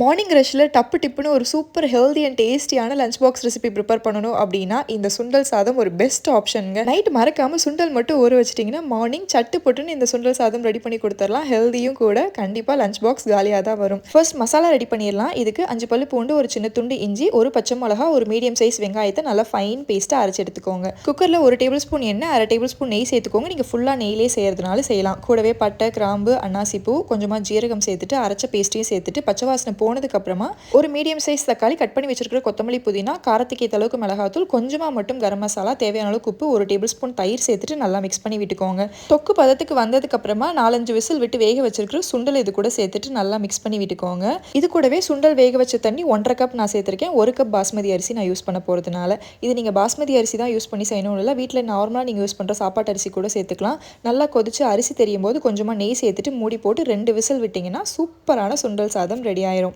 Morning ரஷ்ஷில் டப்பு டிப்புன்னு ஒரு சூப்பர் ஹெல்தி அண்ட் டேஸ்டியான லஞ்ச் பாக்ஸ் ரெசிபி ப்ரிப்பேர் பண்ணணும் அப்படின்னா இந்த சுண்டல் சாதம் ஒரு பெஸ்ட் ஆப்ஷனுங்க நைட் மறக்காமல் சுண்டல் மட்டும் ஊற வச்சிட்டிங்கன்னா மார்னிங் சட்டு போட்டுன்னு இந்த சுண்டல் சாதம் ரெடி பண்ணி கொடுத்துடலாம். ஹெல்தியும் கூட கண்டிப்பாக லஞ்ச் பாக்ஸ் காலியாக தான் வரும். ஃபர்ஸ்ட் மசாலா ரெடி பண்ணிடலாம். இதுக்கு அஞ்சு பல்லு பூண்டு ஒரு சின்ன துண்டு இஞ்சி ஒரு பச்சை மிளகா ஒரு மீடியம் சைஸ் வெங்காயத்தை நல்லா ஃபைன் பேஸ்ட்டாக அரைச்சி எடுத்துக்கோங்க. குக்கரில் ஒரு டேபிள் ஸ்பூன் எண்ணெய் அரை டேபிள் ஸ்பூன் நெய் சேர்த்துக்கோங்க. நீங்கள் ஃபுல்லாக நெய்லே செய்கிறதுனால செய்யலாம். கூடவே பட்டை கிராம்பு அன்னாசி பூ கொஞ்சமாக ஜீரகம் சேர்த்துட்டு அரைச்ச பேஸ்ட்டையும் சேர்த்துட்டு பச்சை வாசனை போனதுக்கப்புறமா ஒரு மீடியம் சைஸ் தக்காளி கட் பண்ணி வச்சிருக்கிற கொத்தமல்லி புதினா காரத்துக்கு ஏற்ற அளவுக்கு மிளகாத்தூள் கொஞ்சமாக மட்டும் கரம் மசாலா தேவையான அளவுக்கு உப்பு ஒரு டேபிள் ஸ்பூன் தயிர் சேர்த்துட்டு நல்லா மிக்ஸ் பண்ணி விட்டுக்கோங்க. தொக்கு பதத்துக்கு வந்ததுக்கப்புறமா நாலஞ்சு விசில் விட்டு வேக வச்சிருக்கிற சுண்டல் இது கூட சேர்த்துட்டு நல்லா மிக்ஸ் பண்ணி விட்டுக்கோங்க. இது கூடவே சுண்டல் வேக வச்ச தண்ணி ஒன்றரை கப் நான் சேர்த்துருக்கேன். ஒரு கப் பாஸ்மதி அரிசி நான் யூஸ் பண்ண போகிறதுனால இது நீங்கள் பாஸ்மதி அரிசி தான் யூஸ் பண்ணி செய்யணும் இல்லை வீட்டில் நார்மலாக நீங்கள் யூஸ் பண்ணுற சாப்பாட்டு அரிசி கூட சேர்த்துக்கலாம். நல்லா கொதிச்சு அரிசி தெரியும் போது கொஞ்சமாக நெய் சேர்த்துட்டு மூடி போட்டு ரெண்டு விசில் விட்டிங்கன்னா சூப்பரான சுண்டல் சாதம் ரெடி ஆயிரும்.